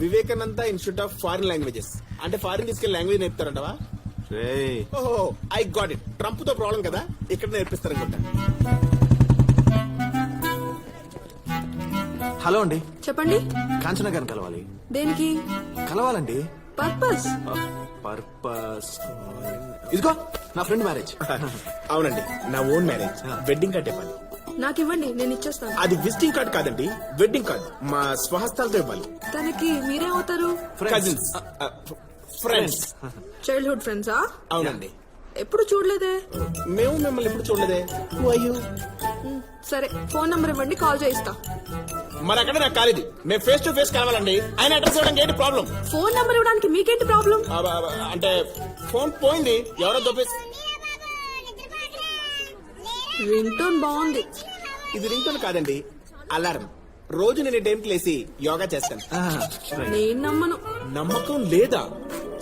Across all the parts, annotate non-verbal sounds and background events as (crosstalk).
Vivekananda institute of foreign languages అంటే foreign తీసుకెళ్ళి language నేర్పుతారంటవా? ఓహో ఐ గాట్ ఇట్ ట్రంప్తో ప్రాబ్లం కదా? ఇక్కడ నేర్పిస్తారనుకుంటా. హలో అండి. చెప్పండి. కాంచన గారిని కలవాలి. దేనికి? కలవాలండి. పర్పస్ పర్పస్ ఇదిగో నా ఫ్రెండ్ మ్యారేజ్ (laughs) అవునండి నా ఓన్ మ్యారేజ్ వెడ్డింగ్ కార్డ్ ఇవ్వాలి నాకు ఇవ్వండి నేను ఇచ్చేస్తాను. అది విజిటింగ్ కార్డ్ కాదండి వెడ్డింగ్ కార్డ్ మా స్వహస్తాలతో ఇవ్వాలి. తనకి మీరేమవుతారు కజిన్స్ ఫ్రెండ్స్ చైల్డ్హుడ్ ఫ్రెండ్సా అవునండి. ఎప్పుడు చూడలేదే? మేము మిమ్మల్ని ఎప్పుడు చూడలేదే? You? మ్, సరే ఫోన్ నంబర్ ఇవ్వండి కాల్ చేయిస్తా. మరి అక్కడ నాకు కాలేదు మేము ఫేస్ టు ఫేస్ కలవాలండి. ఆయన అడ్రస్ ఇవ్వడానికి ఏంటి ప్రాబ్లం ఫోన్ నంబర్ ఇవ్వడానికి మీకేంటి ప్రాబ్లం అంటే ఫోన్ పోయింది. ఎవరో దొబ్బేసి రింగ్ టోన్ బాగుంది. ఇది రింగ్ టోన్ కాదండి అలారం. రోజు నేను టైంకి లేసి యోగా చేస్తాను. నేను నమ్మను. నమ్మకం లేదా?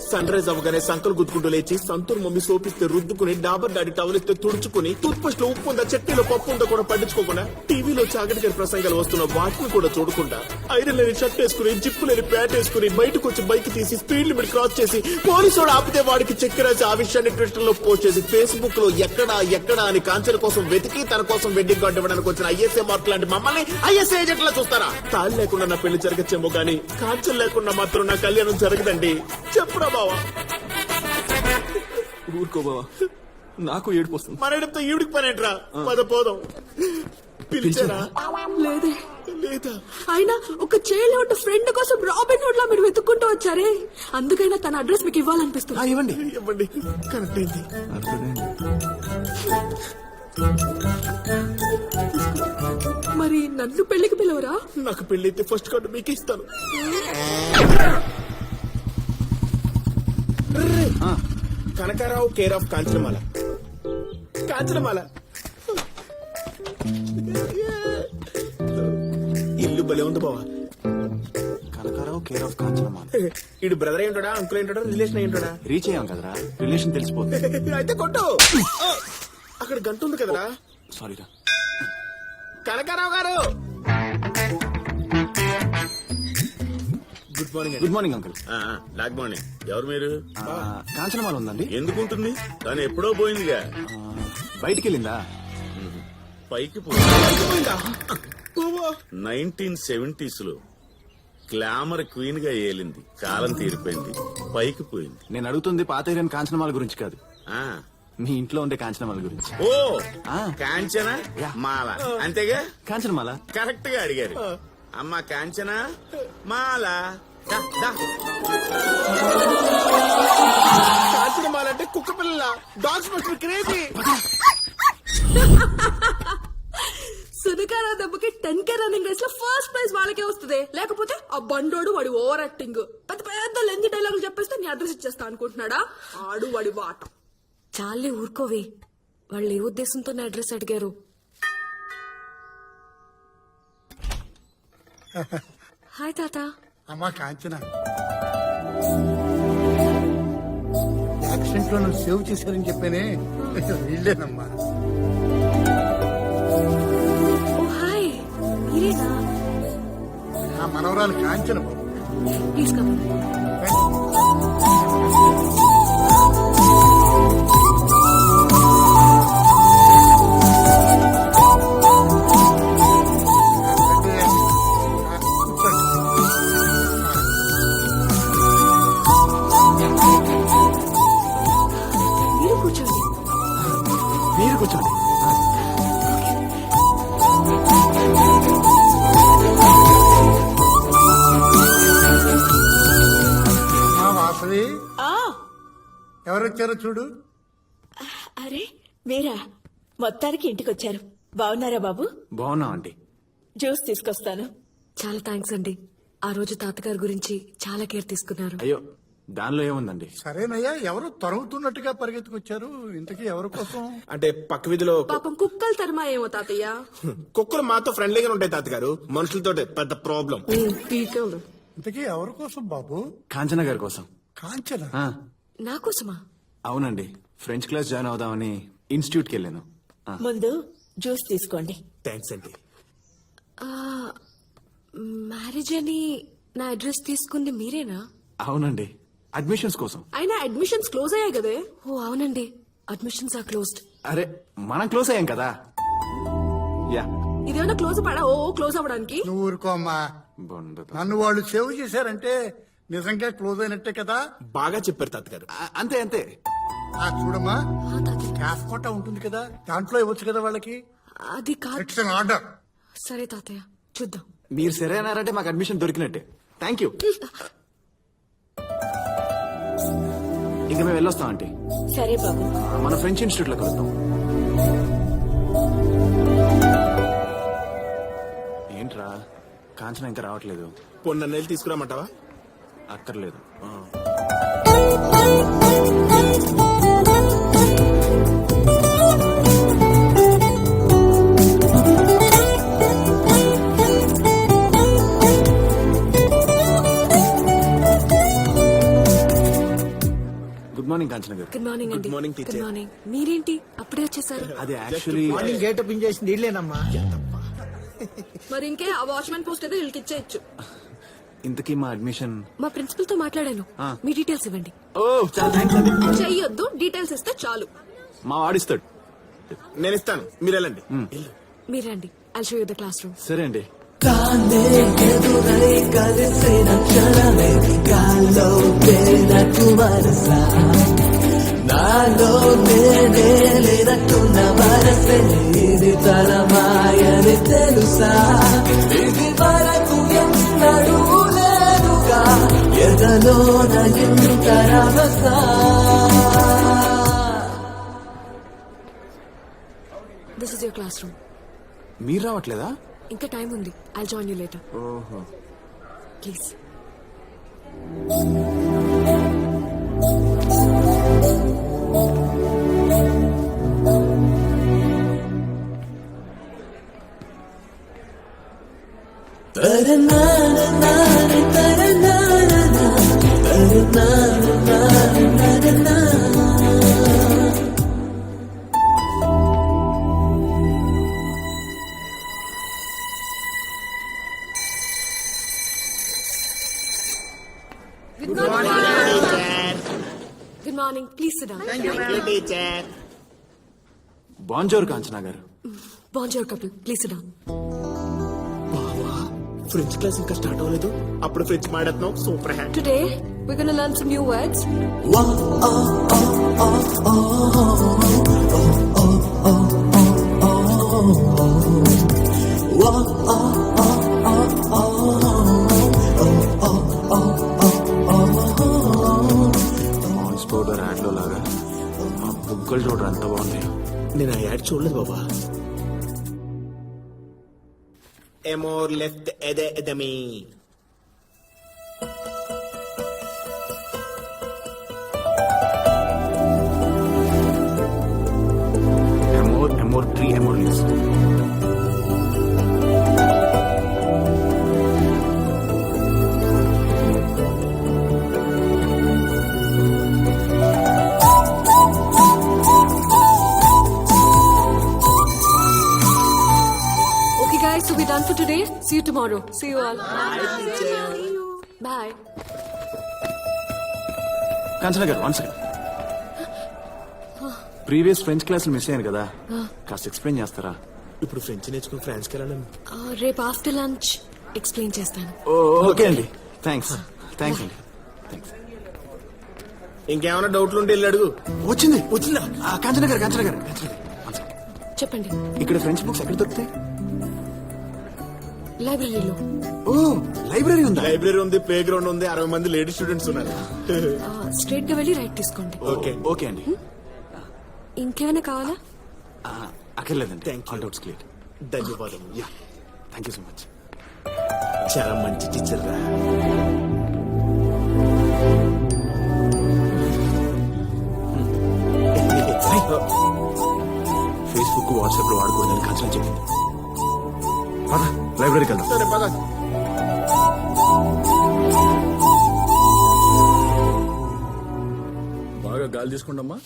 సన్ రైజ్ అవ్వగానే సంకలు గుద్దుకుంటూ లేచి సంతూర్ మమ్మీ సోపిస్తే రుద్దుకుని డాబర్ డాడీ టవల్ ఇస్తే తుడుచుకుని టూత్ పేస్ట్లో ఉప్పు ఉందా చట్నీలో పప్పు ఉందా కూడా పట్టించుకోకుండా టీవీలో చాకటి గారి ప్రసంగాలు వస్తున్న వాటిని కూడా చూడకుండా ఐరన్ లేని షర్ట్ వేసుకుని జిప్పు లేని ప్యాంట్ వేసుకుని బయటకు వచ్చి బైక్ తీసి స్పీడ్ లిమిట్ క్రాస్ చేసి పోలీసు వాడు ఆపితే వాడికి చెక్ రాసి ఆ విషయాన్ని ట్విట్టర్లో పోస్ట్ చేసి ఫేస్బుక్లో ఎక్కడా ఎక్కడా అని కాంచెల కోసం వెతికి తన కోసం వెడ్డింగ్ కార్డు ఇవ్వడానికి వచ్చిన ఐఎస్ఏ మార్క్ లాంటి మమ్మల్ని ఐఎస్ఏ ఏజెంట్ లా చూస్తారా? తాళి లేకుండా నా పెళ్ళి జరగచ్చేమో కానీ కాంచెలు లేకుండా మాత్రం నా కళ్యాణం జరగదండి. చెప్పురా బావా? ఊరుకో బావా. నాకు ఏడుపు వస్తుంది. మరడంతో ఈవిడికి పని ఏంట్రా? పద పోదాం. పిలిచారా? లేదే. లేదా? అయినా ఒక చైల్డ్హుడ్ ఫ్రెండ్ కోసం రాబిన్ హుడ్ లా మీరు వెతుక్కుంటూ వచ్చారే? అందుకైనా తన అడ్రస్ మీకు ఇవ్వాలనిపిస్తుంది. ఇవ్వండి. ఇవ్వండి. కరెక్ట్ అయింది. మరి నన్ను పెళ్ళికి పిలవరా? నాకు పెళ్ళి అయితే ఫస్ట్ కార్డు మీకే ఇస్తాను. Kanakarao care of Kanchanamala. Kanchanamala. ఇల్లు భలే ఉంది బావా. Kanakarao care of Kanchanamala. ఇడు బ్రదర్ ఏంటాడా అంకుల్ ఏంటాడా రిలేషన్ ఏంటాడా రీచ్ అయ్యాం కదరా రిలేషన్ తెలిసిపోతుంది. అయితే కొట్టు. అక్కడ గంట ఉంది కదరా. సారీరా Kanakarao garu! Good morning good morning uncle black morning ఎవరు మీరు? కాంచనమాల ఉందండి. ఎందుకుంటుంది? తను ఎప్పుడో పోయిందిగా. బయటికి వెళ్ళిందా పైకి. Nineteen సెవెంటీస్లో glamour క్వీన్గా ఏలింది. కాలం తీరిపోయింది. పైకి పోయింది. నేను అడుగుతుంది పాత ఏరియన్ కాంచనమాల గురించి కాదు. ఆ. మీ ఇంట్లో ఉండే కాంచనమాల గురించి. ఓ! ఆ. కాంచన? యా. మాల. అంతేగా? కాంచనమాల? కరెక్ట్గా అడిగారు అమ్మ కాంచన? మాల. కాంచనమాల అంటే కుక్క పిల్ల డాగ్స్ మస్ట్ క్రేజీ. సునకారా దెబ్బకి టెన్ కే రన్నింగ్ రేస్లో ఫస్ట్ ప్రైజ్ వాళ్ళకే వస్తుంది. లేకపోతే ఆ బండోడు వాడి ఓవర్ యాక్టింగ్. పెద్ద పెద్ద లెంది డైలాగులు చెప్పేస్తే నీ అడ్రస్ ఇచ్చేస్తా అనుకుంటున్నాడా? ఆడు వాడి వాట. చాలే ఊరుకోవే. వాళ్ళు ఏ ఉద్దేశంతో నా అడ్రస్ అడిగారు? (laughs) హాయ్ తాత. అమ్మా కాంచన. యాక్సిడెంట్లో నువ్వు సేవ్ చేశారని చెప్పానే వీళ్ళేనమ్మా హాయ్ మీరేనా? నా మనవరాలు కాంచన బాబు. ప్లీజ్ కమ్ ఎవరొచ్చారో చూడు. అరే మీరా? మొత్తానికి ఇంటికొచ్చారు. బాగున్నారా బాబు? బాగున్నాం ఆంటీ. జ్యూస్ తీసుకొస్తాను. చాలా థ్యాంక్స్ అండి. ఆ రోజు తాతగారి గురించి చాలా కేర్ తీసుకున్నారు. అయ్యో దానిలో ఏముందండి? సరేనయ్యా ఎవరు తరుగుతున్నట్టుగా పరిగెత్తుకొచ్చారు. ఇంతకీ ఎవరి కోసం? అంటే పక్క వీధిలో పాపం కుక్కలు తరమా ఏమో తాతయ్య. కుక్కలు మాతో ఫ్రెండ్లీగా ఉంటాయి తాతగారు. మనుషులతో పెద్ద ప్రాబ్లం. పీకలు. ఇంతకీ ఎవరి కోసం బాబు? కాంచన గారి కోసం. కాంచన? ఆ, నా కోసమా? అవునండి. ఫ్రెంచ్ క్లాస్ జాయిన్ అవుదామని ఇన్స్టిట్యూట్కి వెళ్ళాను ముందు జ్యూస్ తీసుకోండి. థ్యాంక్స్ అండి. మ్యారేజ్ అని నా అడ్రస్ తీసుకుంది మీరేనా? అవునండి. అడ్మిషన్స్ కోసం. అయినా అడ్మిషన్స్ క్లోజ్ అయ్యాయి కదే. ఓ అవునండి. అడ్మిషన్స్ ఆర్ క్లోజ్డ్ అరే మనం క్లోజ్ అయ్యాం కదా. యా. ఇదేమన్నా క్లోజ్ పడా? ఓ క్లోజ్ అవ్వడానికి. నువ్వు ఊరుకోమ్మా బొండ నన్ను వాళ్ళు సేవ్ చేశారంటే నిజంగా క్లోజ్ అయినట్టే కదా? బాగా చెప్పారు తాతగారు. అంతే అంతే. ఆ చూడమ్మా. క్యాష్ కోటా ఉంటుంది కదా దాంట్లో ఇవ్వచ్చు కదా వాళ్ళకి? అది కాదు. ఇట్స్ అన్ ఆర్డర్ సరే తాతయ్య చూద్దాం. మీరు సరే అన్నారంటే మాకు అడ్మిషన్ దొరికినట్టే. థ్యాంక్ యూ ఇంకా మేము వెళ్ళొస్తాం ఆంటీ. సరే బాబు. మన ఫ్రెంచ్ ఇన్స్టిట్యూట్లో కలుద్దాం ఏంట్రా? కాంచన ఇంకా రావట్లేదు. పొన్న నెలలు తీసుకురామంటావా? అక్కర్లేదు. Good morning Kanchana garu good morning అండి. గుడ్ మార్నింగ్ మీరేంటి? అప్పుడే వచ్చేసారు. అది యాక్చువల్లీ మార్నింగ్ గేట్ ఓపెన్ చేసి నీళ్ళేనమ్మా. మరి ఇంకే ఆ వాచ్మెన్ పోస్ట్ అయితే వీళ్ళకి ఇచ్చేయచ్చు. ఇంతకీ మా అడ్మిషన్? మా ప్రిన్సిపల్తో మాట్లాడాను. మీ డీటెయిల్స్ ఇవ్వండి. ఓ చాలా థ్యాంక్స్ అండి. చెయ్యొద్దు డీటెయిల్స్ ఇస్తే చాలు. మా వాడిస్తాడు. నేను ఇస్తాను. మీరు వెళ్ళండి. వెళ్ళు. మీరండి. I show you the classroom సరే అండి. నాలో నేనే లేనట్టున్న ఇది తరమాయని తెలుసా? ఇది వరకు రభసా this is your class room మీరు రావట్లేదా? ఇంకా టైం ఉంది. ఐ జాయిన్ యూ లేటర్ ఓహో. Please good morning good morning please sit down బాంజోర్ Kanchana garu బాంజోర్ కపుల్ ప్లీజ్ సిట్ డౌన్ బావా ఫ్రెంచ్ క్లాస్ ఇంకా స్టార్ట్ అవ్వలేదు అప్పుడు French మాడేస్తున్నావు super hand today we're going to learn some new బుగ్గలు చూడరు ఎంత బాగున్నాయి. నేను ఆ యాడ్ చూడలేదు బాబా. ఎమోర్ లెఫ్ట్ ఎదే ఎదమి ఎమోర్ ఎమోర్ ట్రీ ఎమోర్ లిస్ట్ tomorrow. See you all. Bye. Kanchana garu one second previous French క్లాసులు మిస్ అయ్యాను కదా. కాస్త ఎక్స్ప్లెయిన్ చేస్తారా? ఇప్పుడు ఫ్రెంచ్ నేర్చుకుని ఫ్రాన్స్కి వెళ్ళాలని. రేపు ఆఫ్టర్ లంచ్ ఎక్స్ప్లెయిన్ చేస్తాను. ఓకే అండి. థ్యాంక్స్ థ్యాంక్స్ అండి. థ్యాంక్స్ ఇంకేమైనా డౌట్లు ఉంటే వెళ్ళి అడుగు. వచ్చింది. వచ్చిందా? ఆ, కాంచనా గారు కాంచనా గారు కాంచనా. చెప్పండి. ఇక్కడ ఫ్రెంచ్ బుక్స్ ఎక్కడ దొరుకుతాయి? లైబ్రరీలో. ఓ లైబ్రరీ ఉందా? లైబ్రరీ ఉంది ప్లే గ్రౌండ్ ఉంది అరవై మంది లేడీ స్టూడెంట్స్ ఉన్నారు. స్ట్రైట్గా వెళ్ళి రైట్ తీసుకోండి. ఓకే. ఓకే అండి. ఇంకేమైనా కావాలా? అక్కర్లేదండి. You. ఆల్ డౌట్స్ క్లియర్ ధన్యవాదం yeah thank you so much చాలా మంచి టీచర్ రా. ఫేస్బుక్ వాట్సాప్లో వాడకూడదని కాంచనా చెప్పింది పద లైబ్రరీకి వెళ్దాం. సరే పద. బాగా గాలి తీసుకోండమ్మా.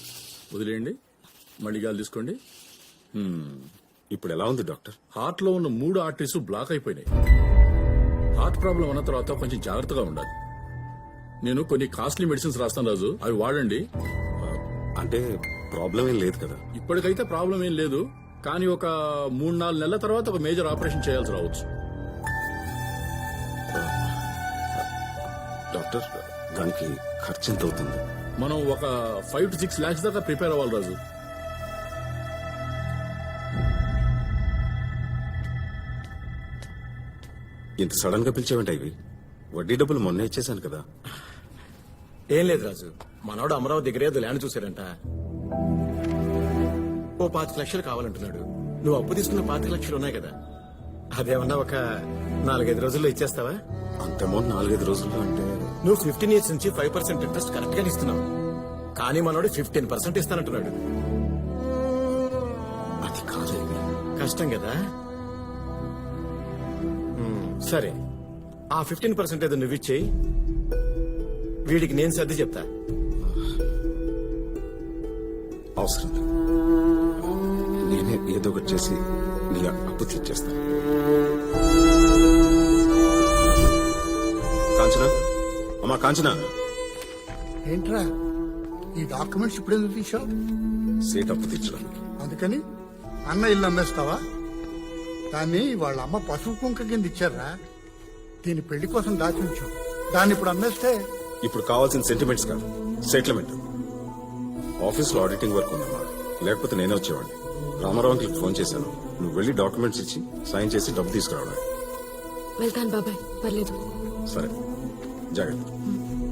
వదిలేయండి. మళ్ళీ గాలి తీసుకోండి. ఇప్పుడు ఎలా ఉంది డాక్టర్? హార్ట్లో ఉన్న మూడు ఆర్టరీస్ బ్లాక్ అయిపోయినాయి. హార్ట్ ప్రాబ్లం ఉన్న తర్వాత కొంచెం జాగ్రత్తగా ఉండాలి. నేను కొన్ని కాస్ట్లీ మెడిసిన్స్ రాస్తాను రాజు. అవి వాడండి. అంటే ప్రాబ్లం ఏం లేదు కదా? ఇప్పటికైతే ప్రాబ్లం ఏం లేదు. కానీ ఒక మూడు నాలుగు నెలల తర్వాత ఒక మేజర్ ఆపరేషన్ చేయాల్సి రావచ్చు. డాక్టర్ దానికి ఖర్చు ఎంత అవుతుంది? మనం ఒక ఫైవ్ టు సిక్స్ లాక్స్ దాకా ప్రిపేర్ అవ్వాలి రాజు. ఇంత సడన్గా పిలిచేవంట ఇవి. వడ్డీ డబ్బులు మొన్న ఇచ్చేసాను కదా. ఏం లేదు రాజు. మనోడు అమరావతి దగ్గరే ల్యాండ్ చూశాడంట. ఓ పాతిక లక్షలు కావాలంటున్నాడు. నువ్వు అప్పు తీసుకున్న పాతిక లక్షలు ఉన్నాయి కదా. అదేమన్నా ఒక నాలుగైదు రోజుల్లో ఇచ్చేస్తావా? అంత అమౌంట్ నాలుగైదు రోజుల్లో అంటే? నువ్వు ఫిఫ్టీన్ ఇయర్స్ నుంచి ఫైవ్ పర్సెంట్ ఇంట్రెస్ట్ కరెక్ట్ గానే ఇస్తున్నావు కానీ మనోడు ఫిఫ్టీన్ పర్సెంట్ ఇస్తానంటున్నాడు. అది కాదు. కష్టం కదా. సరే. ఆ ఫిఫ్టీన్ పర్సెంట్ ఏదో నువ్వు ఇచ్చేయి. వీడికి నేను సర్ది చెప్తా. అవసరం లేదు. నేనే ఏదో ఒకటి చేసి నీ అప్పు తీర్చేస్తాను కాంచనా? అమ్మా కాంచనా? ఏంట్రా? ఈ డాక్యుమెంట్స్ ఇప్పుడు ఎందుకు తీసావు సీట్ అప్పు తీర్చడానికి అందుకని అన్న ఇల్లు అమ్మేస్తావా? దాన్ని వాళ్ళ అమ్మ పశువు కుంక కింద ఇచ్చారా? దీని పెళ్ళి కోసం దాచి ఉంచావు దాన్ని ఇప్పుడు అమ్మేస్తే ఇప్పుడు కావాల్సిన సెంటిమెంట్స్ కాదు. సెటిల్మెంట్ ఆఫీస్లో ఆడిటింగ్ వర్క్ ఉందమ్మా. లేకపోతే నేనే వచ్చేవాడిని. రామారావు అంకుల్కి ఫోన్ చేశాను. నువ్వు వెళ్ళి డాక్యుమెంట్స్ ఇచ్చి సైన్ చేసి డబ్బు తీసుకురావడం వెళ్తాను బాబాయ్ పర్లేదు. సరే. జాగ్రత్త.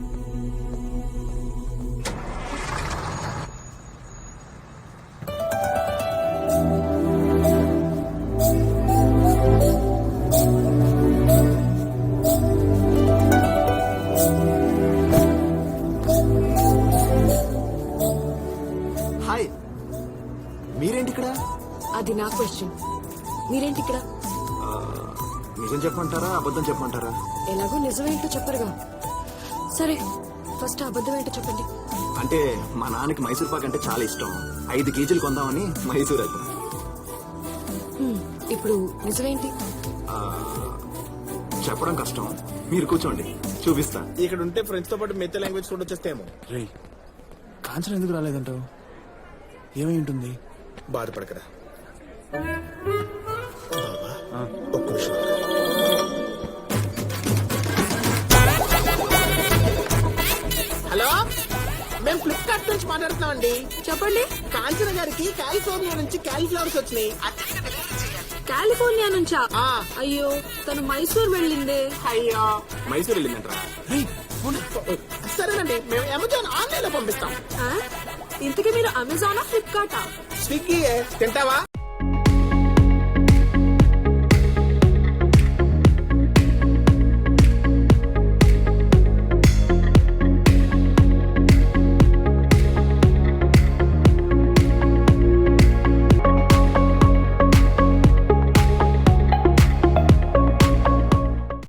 నిజం చెప్పమంటారా? అబద్ధం చెప్పమంటారా? ఎలాగో నిజమేంటో చెప్పరుగా. సరే ఫస్ట్ అబద్ధం ఏంటో చెప్పండి. అంటే మా నాన్నకి మైసూర్ పాక్ అంటే చాలా ఇష్టం. ఐదు కేజీలు కొందామని మైసూర్ హ్మ్, ఇప్పుడు నిజమేంటి? చెప్పడం కష్టం. మీరు కూర్చోండి చూపిస్తా. ఇక్కడ ఉంటే ఫ్రెండ్స్తో పాటు మిగతా లాంగ్వేజ్ కూడా వచ్చేస్తేమో రే కాంచన ఎందుకు రాలేదంటావు? ఏమై ఉంటుంది? బాధపడకరా. బాబా ఒక్క నిమిషం. ఫ్లిప్కార్ట్ నుంచి మాట్లాడుతున్నాం అండి. చెప్పండి. కాంచన గారికి కాలిఫోర్నియా నుంచి కాలీఫ్లవర్స్ వచ్చినాయి. కాలిఫోర్నియా నుంచా? ఆ. అయ్యో తను మైసూర్ వెళ్ళిందే. అయ్యో. మైసూర్ వెళ్ళిందంటరా. సరేనండి మేము అమెజాన్ ఆన్లైన్లో పంపిస్తాం. ఆ? ఇంతకీ మీరు అమెజానా ఫ్లిప్కార్టా? స్విగ్గీ తింటావా?